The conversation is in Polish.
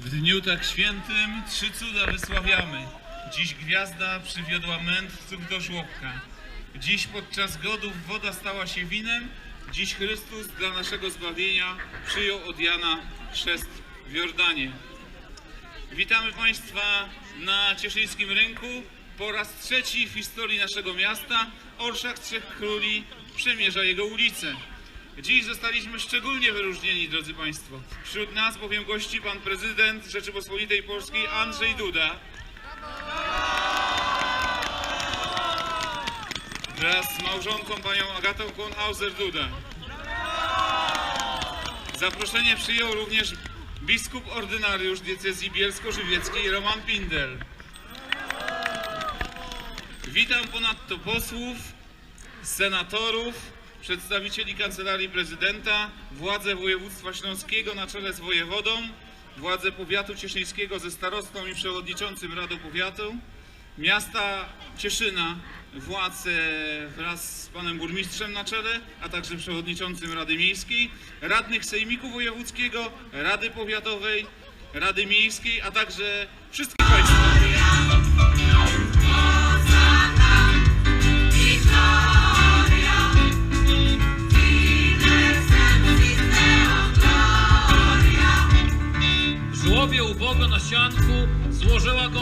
W dniu tak świętym trzy cuda wysławiamy. Dziś gwiazda przywiodła mędrców do żłobka. Dziś podczas godów woda stała się winem. Dziś Chrystus dla naszego zbawienia przyjął od Jana chrzest w Jordanie. Witamy Państwa na Cieszyńskim Rynku. Po raz trzeci w historii naszego miasta Orszak Trzech Króli przemierza jego ulice. Dziś zostaliśmy szczególnie wyróżnieni, drodzy Państwo. Wśród nas bowiem gości Pan Prezydent Rzeczypospolitej Polskiej Andrzej Duda wraz z małżonką Panią Agatą Kornhauser-Duda. Zaproszenie przyjął również biskup ordynariusz diecezji bielsko-żywieckiej Roman Pindel. Witam ponadto posłów, senatorów, przedstawicieli Kancelarii Prezydenta, władze województwa śląskiego na czele z wojewodą, władze powiatu cieszyńskiego ze starostą i przewodniczącym Rady Powiatu, miasta Cieszyna, władze wraz z panem burmistrzem na czele, a także przewodniczącym Rady Miejskiej, radnych Sejmiku Wojewódzkiego, Rady Powiatowej, Rady Miejskiej, a także wszystkich państwa. Ubogo na sianku złożyła go.